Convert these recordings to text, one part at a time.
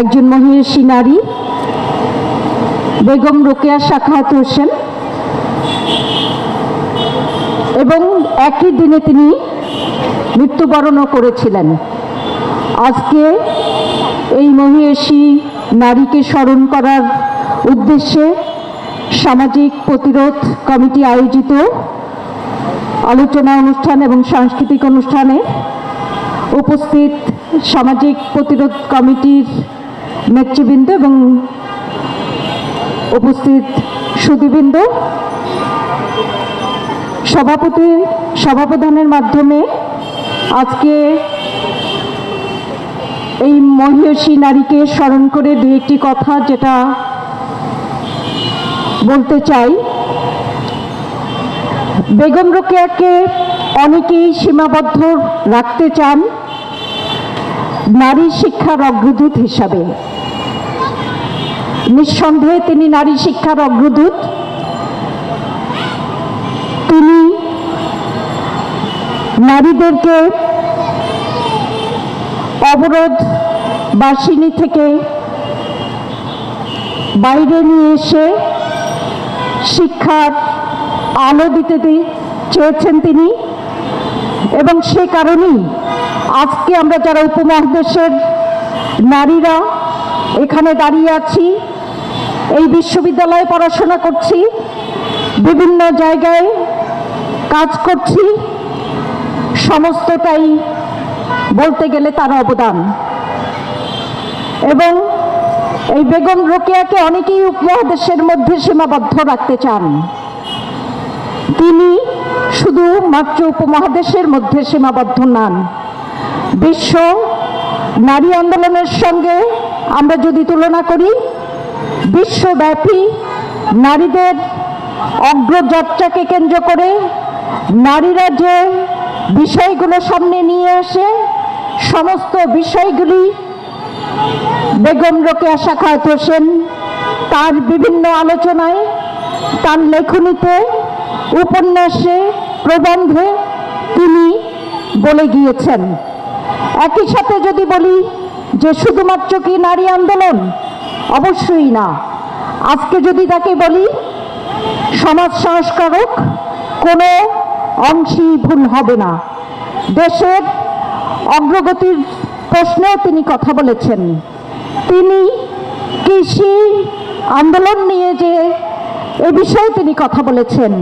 একজন মহিষী নারী, বেগম রোকেয়া সাখাওয়াত হোসেন। এবং একই দিনে তিনি মৃত্যুবরণও করেছিলেন। আজকে এই মহিষী নারীকে স্মরণ করার উদ্দেশ্যে সামাজিক প্রতিরোধ কমিটি আয়োজিত আলোচনা অনুষ্ঠান এবং সাংস্কৃতিক অনুষ্ঠানে উপস্থিত সামাজিক প্রতিরোধ কমিটির নেতৃবৃন্দ এবং উপস্থিত সুদীবৃন্দ সভাপতি সভাপ্রদানের মাধ্যমে আজকে এই মহিষী নারীকে স্মরণ করে দু একটি কথা যেটা বলতে চাই। বেগম রোকেয়াকে অনেকেই সীমাবদ্ধ রাখতে চান। নারী শিক্ষার অগ্রদূত হিসাবে। নিঃসন্দেহে তিনি নারী শিক্ষার অগ্রদূত। তিনি নারীদেরকে অবরোধ বাসিনী থেকে বাইরে নিয়ে এসে শিক্ষার আলো দিতে চেয়েছেন তিনি। এবং সে কারণেই আজকে আমরা যারা উপমহাদেশের নারীরা এখানে দাঁড়িয়ে আছি, এই বিশ্ববিদ্যালয়ে পড়াশোনা করছি, বিভিন্ন জায়গায় কাজ করছি, সমস্তটাই বলতে গেলে তার অবদান। এবং এই বেগম রোকেয়াকে অনেকেই উপমহাদেশের মধ্যে সীমাবদ্ধ রাখতে চান। তিনি শুধু মাত্র উপমহাদেশের মধ্যে সীমাবদ্ধ নন, বিশ্ব নারী আন্দোলনের সঙ্গে আমরা যদি তুলনা করি, বিশ্বব্যাপী নারীদের অগ্রযাত্রাকে কেন্দ্র করে নারীরা যে বিষয়গুলো সামনে নিয়ে আসে, সমস্ত বিষয়গুলি বেগম রোকেয়া শাখায়ত হোসেন তার বিভিন্ন আলোচনায়, তার লেখনীতে উপন্যাসে প্রবন্ধে তিনি বলে গিয়েছেন। একই সাথে যদি বলি যে শুধুমাত্র কি নারী আন্দোলন? অবশ্যই না। আজকে যদি তাকে বলি সমাজ সংস্কারক, কোনো অংশই ভুল হবে না। দেশের অগ্রগতির প্রশ্নেও তিনি কথা বলেছেন। তিনি কৃষি আন্দোলন নিয়ে যে এ বিষয়ে তিনি কথা বলেছেন।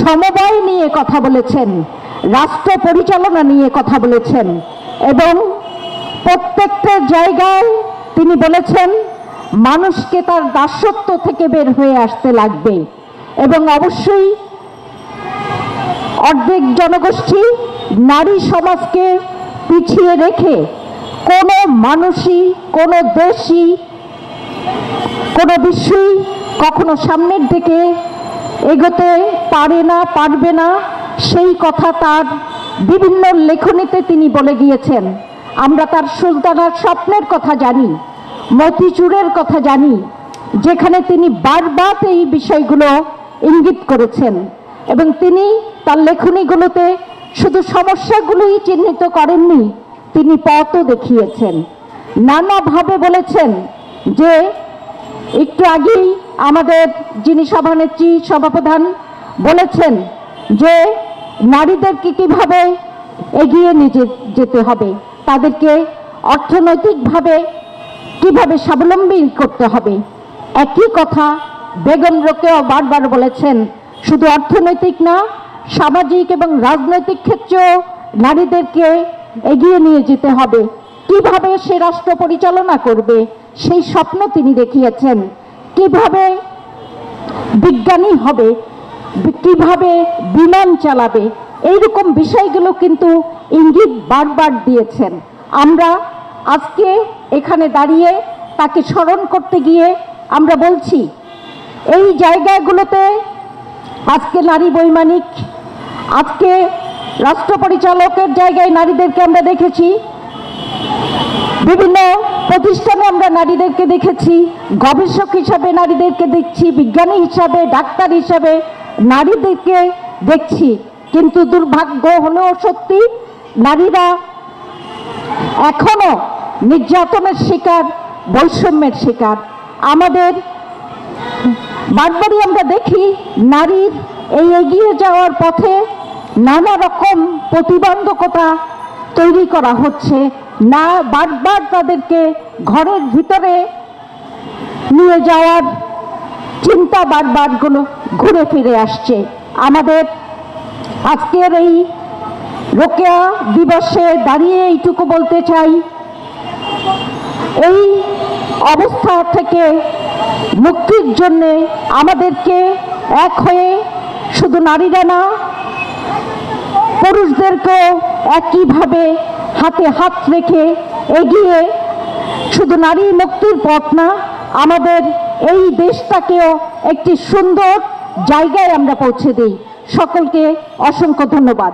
সমবায় নিয়ে কথা বলেছেন, রাষ্ট্র পরিচালনা নিয়ে কথা বলেছেন এবং প্রত্যেকটা জায়গায় তিনি বলেছেন, মানুষকে তার দাসত্ব থেকে বের হয়ে আসতে লাগবে এবং অবশ্যই অর্ধেক জনগোষ্ঠী নারী সমাজকে পিছিয়ে রেখে কোনো মানুষই, কোনো দেশই কোনো বিশ্বই কখনো সামনের দিকে এগোতে পারে না, পারবে না, সেই কথা তার বিভিন্ন লেখনীতে তিনি বলে গিয়েছেন। আমরা তার সুলতানার স্বপ্নের কথা জানি, মতিচুরের কথা জানি, যেখানে তিনি বারবার এই বিষয়গুলো ইঙ্গিত করেছেন এবং তিনি তার লেখনীগুলোতে শুধু সমস্যাগুলোই চিহ্নিত করেননি, তিনি পথও দেখিয়েছেন। নানাভাবে বলেছেন যে, একটু আগেই আমাদের যিনি সভানেত্রী, সভাপ্রধান বলেছেন যে নারীদেরকে কীভাবে এগিয়ে নিয়ে যেতে হবে, তাদেরকে অর্থনৈতিকভাবে কীভাবে স্বাবলম্বী করতে হবে, একই কথা বেগম রোকেও বারবার বলেছেন, শুধু অর্থনৈতিক না, সামাজিক এবং রাজনৈতিক ক্ষেত্রেও নারীদেরকে এগিয়ে নিয়ে যেতে হবে। কীভাবে সে রাষ্ট্র পরিচালনা করবে, সেই স্বপ্ন তিনি দেখিয়েছেন। কীভাবে বিজ্ঞানী হবে, কীভাবে বিমান চালাবে, এইরকম বিষয়গুলো কিন্তু ইঙ্গিত বারবার দিয়েছেন। আমরা আজকে এখানে দাঁড়িয়ে তাকে স্মরণ করতে গিয়ে আমরা বলছি, এই জায়গাগুলোতে আজকে নারী বৈমানিক, আজকে রাষ্ট্র পরিচালকের জায়গায় নারীদেরকে আমরা দেখেছি। বিভিন্ন প্রতিষ্ঠানে আমরা নারীদেরকে দেখেছি, গবেষক হিসাবে নারীদেরকে দেখছি, বিজ্ঞানী হিসাবে, ডাক্তার হিসাবে নারীদেরকে দেখছি। কিন্তু দুর্ভাগ্য হলেও সত্যি নারীরা এখনও নির্যাতনের শিকার, বৈষম্যের শিকার। আমাদের বারবারই আমরা দেখি, নারীর এই এগিয়ে যাওয়ার পথে নানা রকম প্রতিবন্ধকতা তৈরি করা হচ্ছে। না বারবার তাদেরকে ঘরের ভিতরে নিয়ে যাওয়ার চিন্তা বারবারগুলো ঘুরে ফিরে আসছে। আমাদের আজকের এই রোকেয়া দিবসে দাঁড়িয়ে এইটুকু বলতে চাই। এই অবস্থা থেকে মুক্তির জন্য আমাদেরকে এক হয়ে শুধু নারীরা না, পুরুষদেরকেও একইভাবে হাতে হাত রেখে এগিয়ে শুধু নারী মুক্তির পথ না, আমাদের এই দেশটাকেও একটি সুন্দর জায়গায় আমরা পৌঁছে দিই। সকলকে অসংখ্য ধন্যবাদ।